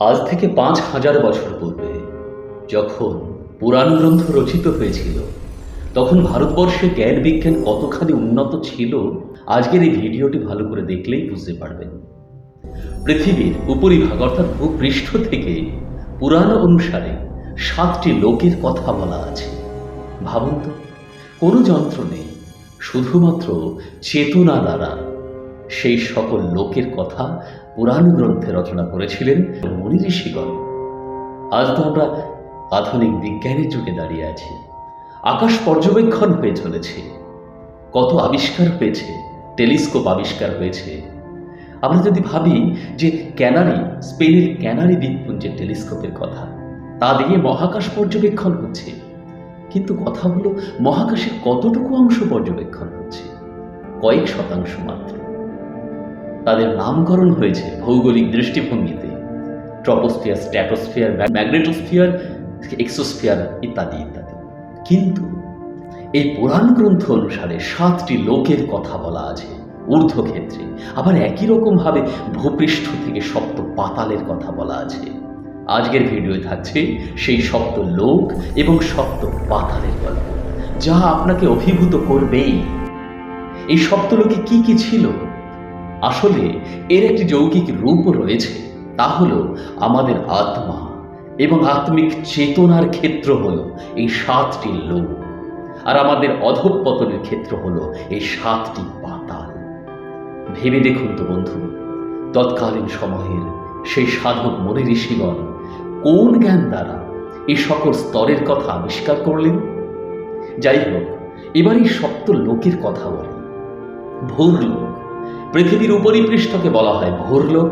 আজ থেকে পাঁচ হাজার বছর পূর্বে, যখন পুরাণ গ্রন্থ রচিত হয়েছিল, তখন ভারতবর্ষে জ্ঞান বিজ্ঞান কতখানি উন্নত ছিল, আজকের এই ভিডিওটি ভালো করে দেখলেই বুঝতে পারবেন। পৃথিবীর উপরিভাগ, অর্থাৎ ভূপৃষ্ঠ থেকে পুরাণ অনুসারে সাতটি লোকের কথা বলা আছে। ভাবুন তো, কোনো যন্ত্র নেই, শুধুমাত্র চেতনা দ্বারা সেই সকল লোকের কথা পুরাণ গ্রন্থে রচনা করেছিলেন মনি ঋষিগণ। আজ তো আমরা আধুনিক বিজ্ঞানের যুগে দাঁড়িয়ে আছি। আকাশ পর্যবেক্ষণ হয়ে চলেছে। কত আবিষ্কার হয়েছে, টেলিস্কোপ আবিষ্কার হয়েছে। আমরা যদি ভাবি যে ক্যানারি, স্পেনের ক্যানারি দ্বীপপুঞ্জের টেলিস্কোপের কথা, তা দিয়ে মহাকাশ পর্যবেক্ষণ হচ্ছে। কিন্তু কথা হলো, মহাকাশের কতটুকু অংশ পর্যবেক্ষণ হচ্ছে? কয়েক শতাংশ মাত্র। তাদের নামকরণ হয়েছে ভৌগোলিক দৃষ্টিভঙ্গিতে। ট্রপোস্ফিয়ার, স্ট্যাটোস্ফিয়ার ম্যাগনেটোস্ফিয়ার, এক্সোস্ফিয়ার ইত্যাদি ইত্যাদি। কিন্তু এই পুরাণ গ্রন্থ অনুসারে সাতটি লোকের কথা বলা আছে ঊর্ধ্বক্ষেত্রে। আবার একই রকমভাবে ভূপৃষ্ঠ থেকে সপ্ত পাতালের কথা বলা আছে। আজকের ভিডিওয়ে থাকছে সেই সপ্ত লোক এবং সপ্ত পাতালের গল্প, যা আপনাকে অভিভূত করবেই। এই সপ্তলোকে কি কি ছিল? আসলে এর একটি যৌগিক রূপ রয়েছে, তা হল আমাদের আত্মা এবং আত্মিক চেতনার ক্ষেত্র হল এই সাতটি লোক। আর আমাদের অধঃপতনের ক্ষেত্র হল এই সাতটি পাতাল। ভেবে দেখুন তো বন্ধু, তৎকালীন সময়ের সেই সাধক মনে ঋষিগণ কোন জ্ঞান দ্বারা এই সকল স্তরের কথা আবিষ্কার করলেন? যাই হোক এবার এই সপ্ত লোকের কথা বলি। ভোরলোক পৃথিবীর উপরিপৃষ্ঠকে বলা হয় ভোরলোক,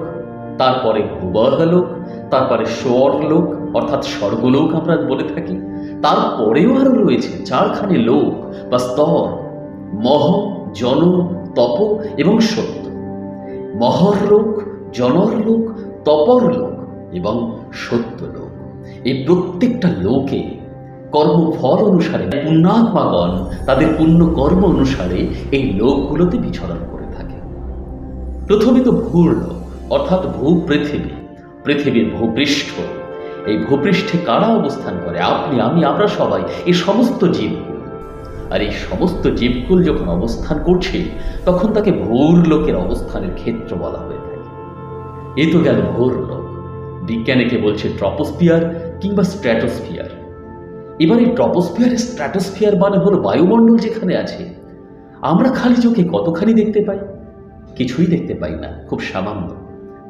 তারপরে ভূবহলোক তারপরে স্বরলোক, অর্থাৎ স্বর্গলোক আমরা বলে থাকি। তারপরেও আরও রয়েছে, চারখানি লোক বা স্তর, মহ, জন, তপ এবং সত্য। মহরলোক, জনরলোক, তপরলোক এবং সত্যলোক। এই প্রত্যেকটা লোকে কর্মফল অনুসারে, পুণ্যাত্মাগণ তাদের পুণ্য কর্ম অনুসারে এই লোকগুলোতে বিচরণ করে। প্রথমে তো ভূর লোক, অর্থাৎ ভূপৃথিবী, পৃথিবীর ভূপৃষ্ঠ। এই ভূপৃষ্ঠে কারা অবস্থান করে? আপনি, আমি, আমরা সবাই এই সমস্ত জীবকুল। আর এই সমস্ত জীবকুল যখন অবস্থান করছে, তখন তাকে ভোর লোকের অবস্থানের ক্ষেত্র বলা হয়ে থাকে। এ তো গেল ভোর লোক। বিজ্ঞানীকে বলছে ট্রপোস্ফিয়ার কিংবা স্ট্র্যাটোস্ফিয়ার। এবার এই ট্রপোস্ফিয়ার স্ট্র্যাটোস্ফিয়ার মানে হলো বায়ুমণ্ডল যেখানে আছে। আমরা খালি চোখে কতখানি দেখতে পাই? কিছুই দেখতে পাই না, খুব সামান্য।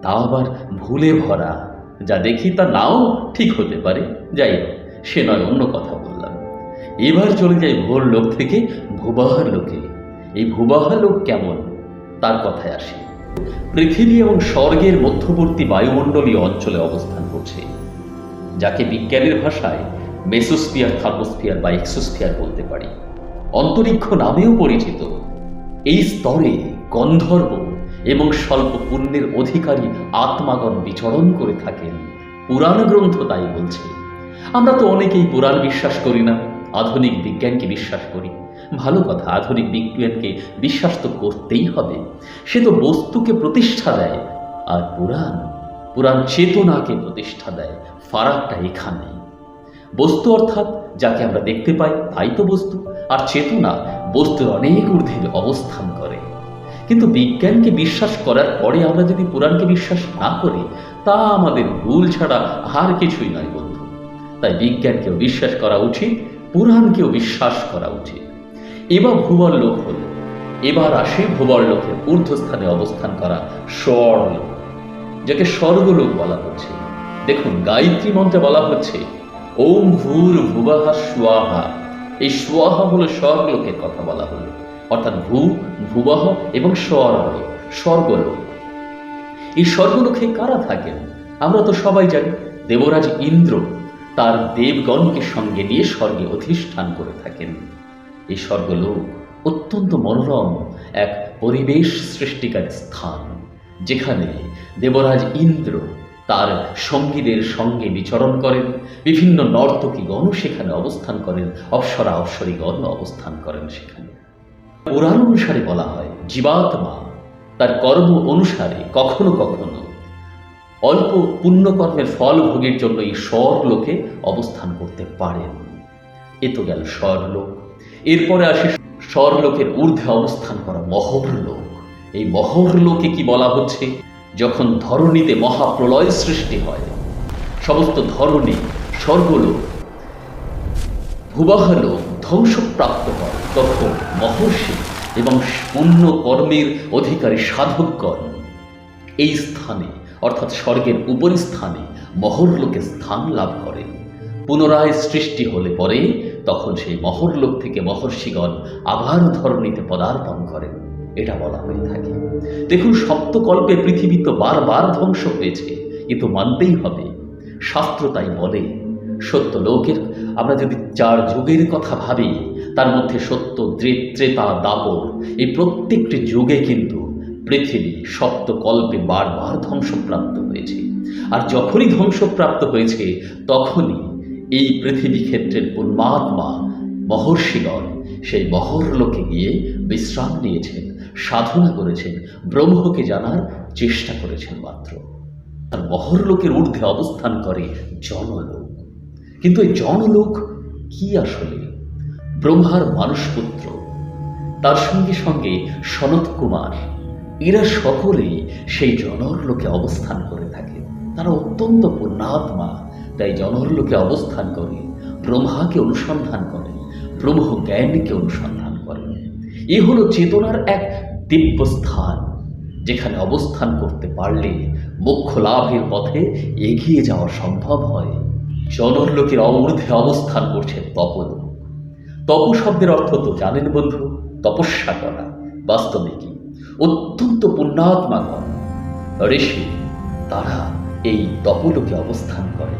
তাও আবার ভুলে ভরা, যা দেখি তা নাও ঠিক হতে পারে। যাই সে নয়, অন্য কথা বললাম। এবার চলে যাই ভোর লোক থেকে ভূবাহার লোকে। এই ভূবাহার লোক কেমন? তার কথায় আসি। পৃথিবী এবং স্বর্গের মধ্যবর্তী বায়ুমণ্ডলীয় অঞ্চলে অবস্থান করছে। যাকে বিজ্ঞানের ভাষায় মেসোস্ফিয়ার, থার্মোস্ফিয়ার বা এক্সোস্ফিয়ার বলতে পারি। অন্তরিক্ষ নামেও পরিচিত। এই স্তরে গন্ধর্ব এবং স্বল্প পুণ্যের অধিকারী আত্মাগণ বিচরণ করে থাকেন। পুরাণ গ্রন্থ তাই বলছে। আমরা তো অনেকেই পুরাণ বিশ্বাস করি না, আধুনিক বিজ্ঞানকে বিশ্বাস করি। ভালো কথা, আধুনিক বিজ্ঞানকে বিশ্বাস তো করতেই হবে। সে তো বস্তুকে প্রতিষ্ঠা দেয়, আর পুরাণ পুরাণ চেতনাকে প্রতিষ্ঠা দেয়। ফারাকটা এখানে। বস্তু অর্থাৎ যাকে আমরা দেখতে পাই, তাই তো বস্তু। আর চেতনা, বস্তুর অনেক ঊর্ধ্বের অবস্থান কিন্তু বিজ্ঞানকে বিশ্বাস করার পরে আমরা যদি পুরাণকে বিশ্বাস না করি, তা আমাদের ভুল ছাড়া আর কিছুই নয় বন্ধু। তাই বিজ্ঞানকেও বিশ্বাস করা উচিত, পুরাণকেও বিশ্বাস করা উচিত। এবার ভূবর লোক হল। এবার আসে ভূবর লোকের ঊর্ধ্বস্থানে অবস্থান করা স্বরলোক যাকে স্বর্গলোক বলা হচ্ছে। দেখুন, গায়ত্রী মন্ত্রে বলা হচ্ছে, ওম ভূর ভুবাহা স্বাহা। এই স্বাহা হলো স্বর্গলোকের কথা বলা হলো। অর্থাৎ ভূ, ভূবহ এবং স্বর্গলোক স্বর্গলোক। এই স্বর্গলোকে কারা থাকেন? আমরা তো সবাই জানি, দেবরাজ ইন্দ্র তার দেবগণকে সঙ্গে নিয়ে স্বর্গে অধিষ্ঠান করে থাকেন। এই স্বর্গলোক অত্যন্ত মনোরম এক পরিবেশ সৃষ্টিকারী স্থান, যেখানে দেবরাজ ইন্দ্র তার সঙ্গীদের সঙ্গে বিচরণ করেন, বিভিন্ন নর্তকীগণ সেখানে অবস্থান করেন অপ্সরা অপ্সরীগণ অবস্থান করেন সেখানে। পুরাণ অনুসারে বলা হয়, জীবাত্মা তার কর্ম অনুসারে কখনো কখনো অল্প পুণ্যকর্মের ফল ভোগের জন্য এই স্বরলোকে অবস্থান করতে পারেন। এ তো গেল স্বরলোক। এরপরে আসে স্বরলোকের ঊর্ধ্বে অবস্থান করা মহরলোক। এই মহরলোকে কি বলা হচ্ছে? যখন ধরণীতে মহাপ্রলয় সৃষ্টি হয়, সমস্ত ধরণী স্বর্গলোক, ভূবাহলোক ধ্বংসপ্রাপ্ত হয়, তখন মহর্ষি এবং পুণ্য কর্মের অধিকারী সাধকগণ। এই স্থানে, অর্থাৎ স্বর্গের উপরি স্থানে মহরলোকে স্থান লাভ করেন পুনরায় সৃষ্টি হলে পরে তখন সেই মহরলোক থেকে মহর্ষিগণ আবার ধরণীতে পদার্পণ করেন। এটা বলা হয়ে থাকে। দেখুন, সপ্তকল্পে পৃথিবী তো বারবার ধ্বংস হয়েছে, এ তো মানতেই হবে। শাস্ত্র তাই বলে, সত্য লোকের, আমরা যদি চার যুগের কথা ভাবি তার মধ্যে সত্য দ্রে- ত্রেতা, দাপর, এই প্রত্যেকটি যুগে কিন্তু পৃথিবী সপ্তকল্পে বারবার ধ্বংসপ্রাপ্ত হয়েছে। আর যখনই ধ্বংসপ্রাপ্ত হয়েছে, তখনই এই পৃথিবী ক্ষেত্রের পূর্ণাত্মা মহর্ষিগণ সেই মহরলোকে গিয়ে বিশ্রাম নিয়েছেন, সাধনা করেছেন, ব্রহ্মকে জানার চেষ্টা করেছেন মাত্র। আর মহরলোকের ঊর্ধ্বে অবস্থান করে জনলোক। কিন্তু এই জনলোক কি আসলে? ব্রহ্মার মানুষপুত্র। তার সঙ্গে সঙ্গে সনত কুমার, এরা সকলেই সেই জনরলোকে অবস্থান করে থাকে। তারা অত্যন্ত পূর্ণাত্মা তাই জনরলোকে অবস্থান করে, ব্রহ্মাকে অনুসন্ধান করেন ব্রহ্ম জ্ঞানকে অনুসন্ধান করেন এ হলো চেতনার এক দিব্য স্থান যেখানে অবস্থান করতে পারলে মোক্ষ লাভের পথে এগিয়ে যাওয়া সম্ভব হয়। জনরলোকের অমূর্ধে অবস্থান করছে তপলোক তপ শব্দের অর্থ তো জানেন বন্ধু, তপস্যা করা, বাস্তবে কি? অত্যন্ত পুণ্যাত্মাগণ ঋষি, তারা এই তপলোকে অবস্থান করে।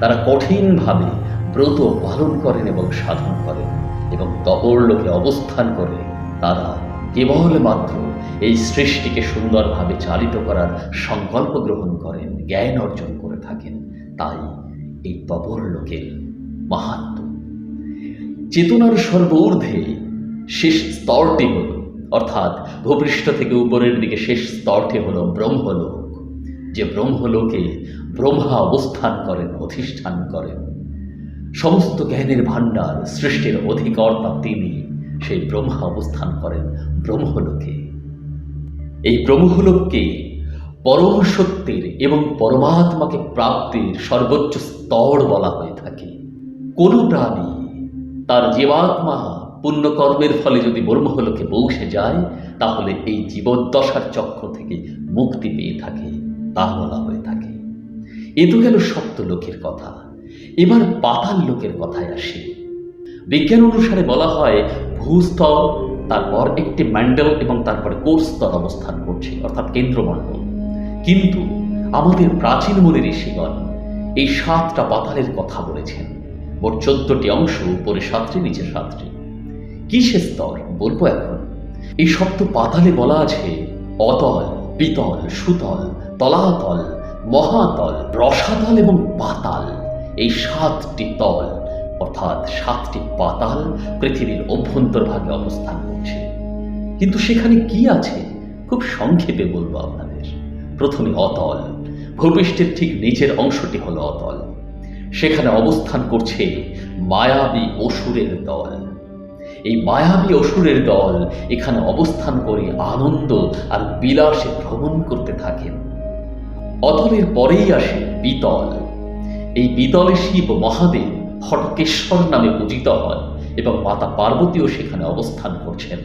তারা কঠিনভাবে ব্রত পালন করেন এবং সাধন করেন এবং তপরলোকে অবস্থান করে। তারা কেবলমাত্র এই সৃষ্টিকে সুন্দরভাবে চালিত করার সংকল্প গ্রহণ করেন, জ্ঞান অর্জন করে থাকেন। তাই এই তপর লোকের মাহাত্ম চেতনার সর্বঊর্ধ্বে শেষ স্তরটি হল, অর্থাৎ ভূপৃষ্ঠ থেকে উপরের দিকে শেষ স্তরটি হল ব্রহ্মলোক। যে ব্রহ্মলোকে ব্রহ্মা অবস্থান করেন, অধিষ্ঠান করেন। সমস্ত জ্ঞানের ভাণ্ডার সৃষ্টির অধিকর্তা তিনি, সেই ব্রহ্মা অবস্থান করেন ব্রহ্মলোকে। এই ব্রহ্মলোককে পরম সত্যের এবং পরমাত্মাকে প্রাপ্তির সর্বোচ্চ স্তর বলা হয়ে থাকে। কোনো প্রাণী তার জীবাত্মা পুণ্যকর্মের ফলে যদি ব্রহ্মলোকে পৌঁছে যায়, তাহলে এই জীবদ্দশার চক্র থেকে মুক্তি পেয়ে থাকে, তা বলা হয়ে থাকে। এ তো গেল সপ্ত লোকের কথা। এবার পাতাল লোকের কথায় আসি। বিজ্ঞান অনুসারে বলা হয়, ভূস্তর, তারপর একটি ম্যান্ডেল এবং তারপরে কোরস্তর অবস্থান করছে, অর্থাৎ কেন্দ্রমণ্ডল। কিন্তু আমাদের প্রাচীন মনে ঋষিগণ এই সাতটা পাতালের কথা বলেছেন। মোট চোদ্দটি অংশ উপরে সাতটি, নিচে সাতটি। কি সে স্তর বলব এখন? এই সপ্ত পাতালে বলা আছে, অতল, পিতল, সুতল, তলাতল, মহাতল, রসাতল এবং পাতাল। এই সাতটি তল, অর্থাৎ সাতটি পাতাল, পৃথিবীর অভ্যন্তরভাগে অবস্থান করছে। কিন্তু সেখানে কি আছে? খুব সংক্ষেপে বলব আপনাদের। প্রথমে অতল, ভূপৃষ্ঠের ঠিক নিচের অংশটি হলো অতল। সেখানে অবস্থান করছে মায়াবী অসুরের দল। এই মায়াবী অসুরের দল এখানে অবস্থান করে আনন্দ আর বিলাসে ভ্রমণ করতে থাকেন অতলের পরেই আসে বিতল। এই বিতলে শিব মহাদেব হটকেশ্বর নামে পূজিত হন এবং মাতা পার্বতীও সেখানে অবস্থান করছেন।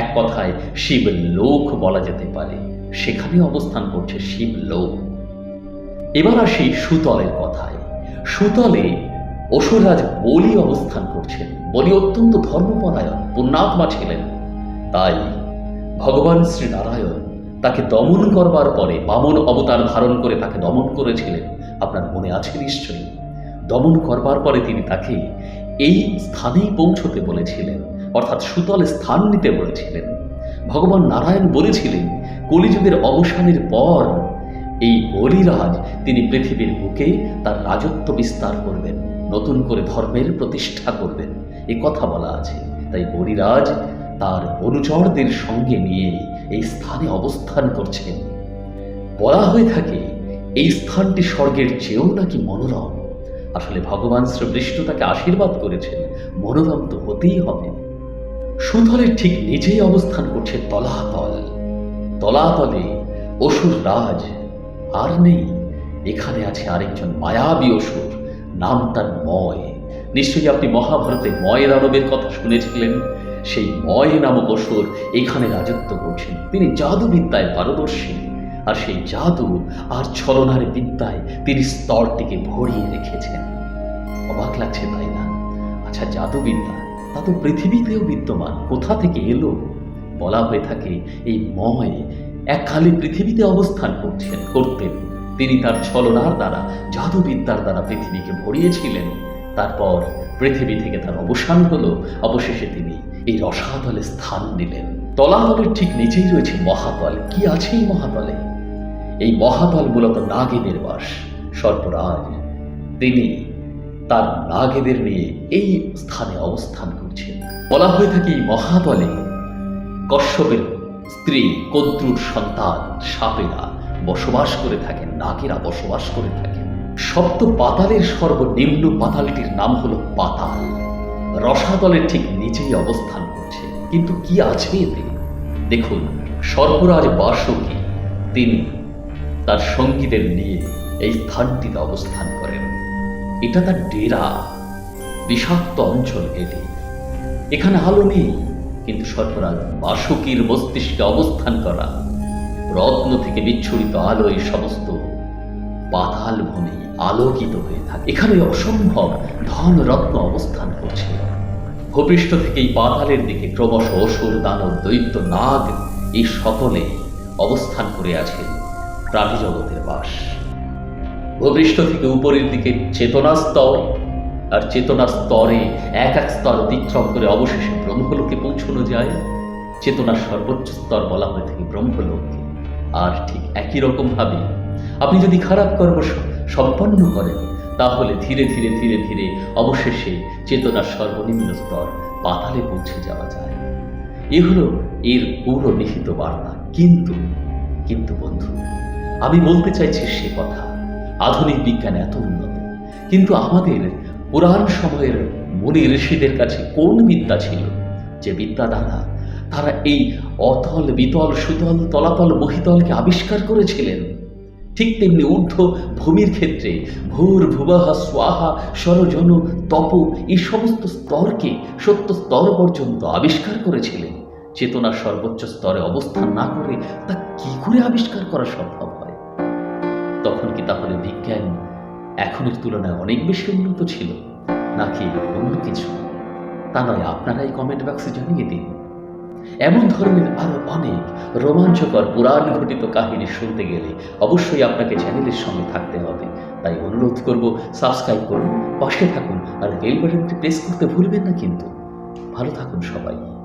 এক কথায় শিব লোক বলা যেতে পারে। সেখানে অবস্থান করছে শিব লোক এবার আসি সুতলের কথায়। সুতলে অসুরাজ বলি অবস্থান করছেন, বলি অত্যন্ত ধর্মপরায়ণ, পুণ্যাত্মা ছিলেন। তাই ভগবান শ্রীনারায়ণ তাকে দমন করবার পরে বামন অবতার ধারণ করে তাকে দমন করেছিলেন। আপনার মনে আছে নিশ্চয়ই? দমন করবার পরে তিনি তাকে এই স্থানেই পৌঁছতে বলেছিলেন, অর্থাৎ সুতল স্থান নিতে বলেছিলেন। ভগবান নারায়ণ বলেছিলেন, কলিযুগের অবসানের পর এই বলিরাজ তিনি পৃথিবীর বুকে তার রাজত্ব বিস্তার করবেন, নতুন করে ধর্মের প্রতিষ্ঠা করবেন। এ কথা বলা আছে। তাই বলিরাজ তার অনুচরদের সঙ্গে নিয়ে এই স্থানে অবস্থান করছেন। বলা হয়ে থাকে, এই স্থানটি স্বর্গের চেয়েও নাকি মনোরম। আসলে ভগবান শ্রীবিষ্ণু তাকে আশীর্বাদ করেছেন, মনোরম তো হতেই হবে। সুতলের ঠিক নিজেই অবস্থান করছে তলাতল। তলাতলে অসুর রাজ আর নেই। এখানে আছে আরেকজন মায়াবী অসুর, নাম তার ময়। নিশ্চয়ই আপনি মহাভারতে ময় দানবের কথা শুনেছিলেন? সেই ময় নামক অসুর এখানে রাজত্ব করছেন। তিনি জাদুবিদ্যায় পারদর্শী। আর সেই জাদু আর ছলনার বিদ্যায় তিনি স্তরটিকে ভরিয়ে রেখেছেন। অবাক লাগছে তাই না? আচ্ছা জাদুবিদ্যা, তা তো পৃথিবীতেও বিদ্যমান। কোথা থেকে এলো? বলা হয়ে থাকে এই ময় এককালে পৃথিবীতে অবস্থান করছেন, করতেন। তিনি তার ছলনার দ্বারা, জাদুবিদ্যার দ্বারা পৃথিবীকে ভরিয়েছিলেন। তারপর পৃথিবী থেকে তার অবসান হলো। অবশেষে তিনি এই রসাতলে স্থান নিলেন। তলাতলের ঠিক নিচেই রয়েছে মহাতল। কি আছে এই মহাতলে? এই মহাতল মূলত নাগেদের বাস। সর্পরাজ। তিনি তার নাগেদের নিয়ে এই স্থানে অবস্থান করছেন। বলা হয়ে থাকে এই মহাতলে কশ্যপের স্ত্রী কদ্রুর সন্তান সাপেরা বসবাস করে থাকেন, নাগেরা বসবাস করে থাকেন। সপ্ত পাতালের সর্বনিম্ন পাতালটির নাম হলো পাতাল। রসাতলের ঠিক নিচেই অবস্থান করছে। কিন্তু কি আছে এতে? দেখুন সর্বরাজ বাসকি, তিনি তার সঙ্গীদের নিয়ে এই স্থানটিতে অবস্থান করেন। এটা তার ডেরা, বিষাক্ত অঞ্চল এটি। এখানে আলো নেই। কিন্তু সর্বরাজ বাসুকীর মস্তিষ্কে অবস্থান করা, রত্ন থেকে বিচ্ছুরিত আলো এই সমস্ত পাতাল ভূমি আলোকিত হয়ে থাকে। এখানে অসম্ভব ধন রত্ন অবস্থান করছে। ভূপৃষ্ঠ থেকে এই পাতালের দিকে ক্রমশ অসুর, দানব, দৈত্য, নাগ এই সকলে অবস্থান করে আছেন প্রাণী জগতের বাস। ভূপৃষ্ঠ থেকে উপরের দিকে চেতনা স্তর আর চেতনা স্তরে এক এক স্তর অতিক্রম করে অবশেষে ব্রহ্মলোকে পৌঁছানো যায়। চেতনার সর্বোচ্চ স্তর বলা হয়ে থাকে ব্রহ্মলোককে। আর ঠিক একই রকম ভাবে আপনি যদি খারাপ কর্ম সম্পন্ন করেন, তাহলে ধীরে ধীরে ধীরে ধীরে অবশেষে চেতনার সর্বনিম্ন স্তর পাতালে পৌঁছে যাওয়া যায়। এ হলো এর পুরো নিহিত বার্তা। কিন্তু কিন্তু বন্ধু, আমি বলতে চাইছি সে কথা। আধুনিক বিজ্ঞান এত উন্নত, কিন্তু আমাদের পুরাণ সময়ের মুনি ঋষিদের কাছে কোন বিদ্যা ছিল? যে বিদ্যা দ্বারা তারা এই অতল বিতল, সুতল, তলাতল মহিতলকে আবিষ্কার করেছিলেন। ঠিক তেমনি ঊর্ধ্ব ভূমির ক্ষেত্রে ভূর ভুবাহ, স্বাহা, সরজন, তপ এই সমস্ত স্তরকে সত্য স্তর পর্যন্ত আবিষ্কার করেছিলেন। চেতনার সর্বোচ্চ স্তরে অবস্থান না করে তা কি করে আবিষ্কার করা সম্ভব হয়? তখন কি তাহলে বিজ্ঞান এখনের তুলনায় অনেক বেশি উন্নত ছিল, নাকি অন্য কিছু? তা নয়, আপনারাই কমেন্ট বক্সে জানিয়ে দিন। এমন ধরনের আরও অনেক রোমাঞ্চকর পুরাণ ঘটিত কাহিনী শুনতে গেলে অবশ্যই আপনাকে চ্যানেলের সঙ্গে থাকতে হবে। তাই অনুরোধ করব সাবস্ক্রাইব করুন, পাশে থাকুন, আর বেল বাটনটি প্রেস করতে ভুলবেন না কিন্তু। ভালো থাকুন সবাই।